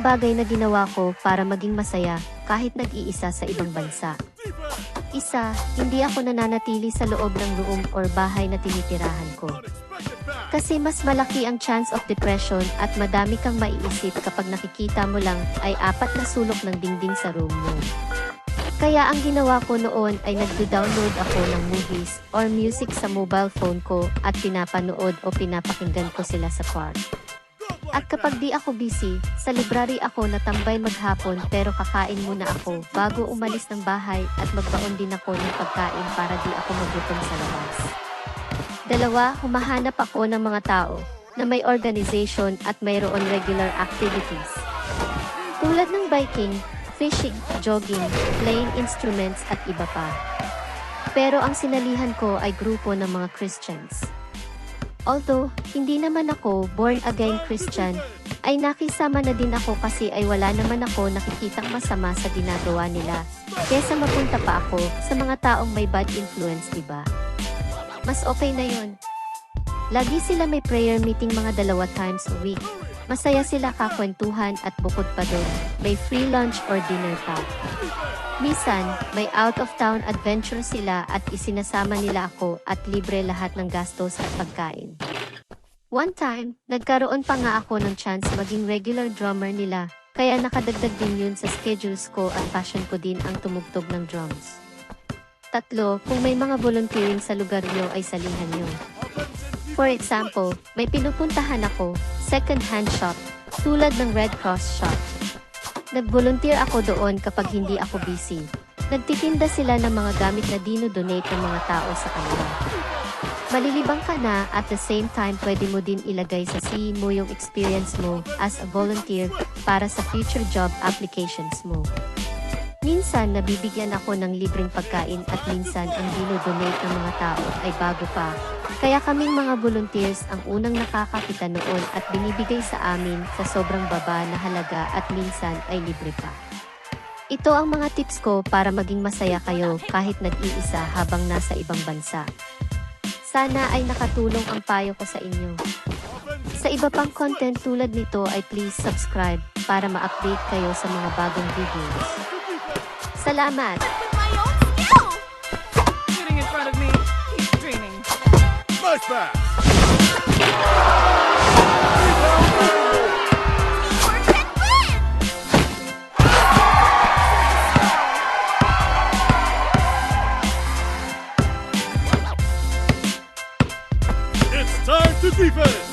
bagay na ginawa ko para maging masaya kahit nag-iisa sa ibang bansa. Isa, hindi ako nananatili sa loob ng room or bahay na tinitirahan ko. Kasi mas malaki ang chance of depression at madami kang maiisip kapag nakikita mo lang ay apat na sulok ng dingding sa room mo. Kaya ang ginawa ko noon ay nagdo-download ako ng movies or music sa mobile phone ko at pinapanood o pinapakinggan ko sila sa park. At kapag di ako busy, sa library ako natambay maghapon pero kakain muna ako bago umalis ng bahay at magbaon din ako ng pagkain para di ako magutom sa labas. Dalawa, humahanap ako ng mga tao na may organization at mayroon regular activities. Tulad ng biking, fishing, jogging, playing instruments at iba pa. Pero ang sinalihan ko ay grupo ng mga Christians. Although, hindi naman ako born-again Christian, ay nakisama na din ako kasi ay wala naman ako nakikitang masama sa ginagawa nila. Kesa mapunta pa ako sa mga taong may bad influence, diba? Mas okay na yon. Lagi sila may prayer meeting mga dalawa times a week. Masaya sila kakwentuhan at bukod pa doon, may free lunch or dinner pa. Misan, may out-of-town adventure sila at isinasama nila ako at libre lahat ng gastos at pagkain. One time, nagkaroon pa nga ako ng chance maging regular drummer nila, kaya nakadagdag din yun sa schedules ko at passion ko din ang tumugtog ng drums. Tatlo, kung may mga volunteering sa lugar nyo ay salihan nyo. For example, may pinupuntahan ako, second-hand shop, tulad ng Red Cross shop. Nag-volunteer ako doon kapag hindi ako busy. Nagtitinda sila ng mga gamit na dino-donate ng mga tao sa kanila. Malilibang ka na at the same time pwede mo din ilagay sa CV mo yung experience mo as a volunteer para sa future job applications mo. Minsan nabibigyan ako ng libreng pagkain at minsan ang dino-donate ng mga tao ay bago pa. Kaya kaming mga volunteers ang unang nakakakita noon at binibigay sa amin sa sobrang baba na halaga at minsan ay libre pa. Ito ang mga tips ko para maging masaya kayo kahit nag-iisa habang nasa ibang bansa. Sana ay nakatulong ang payo ko sa inyo. Sa iba pang content tulad nito ay please subscribe para ma-update kayo sa mga bagong videos. Salamat! with my own skill! Sitting in front of me, he's dreaming. Nice pass. Teamwork can win! It's time to defense.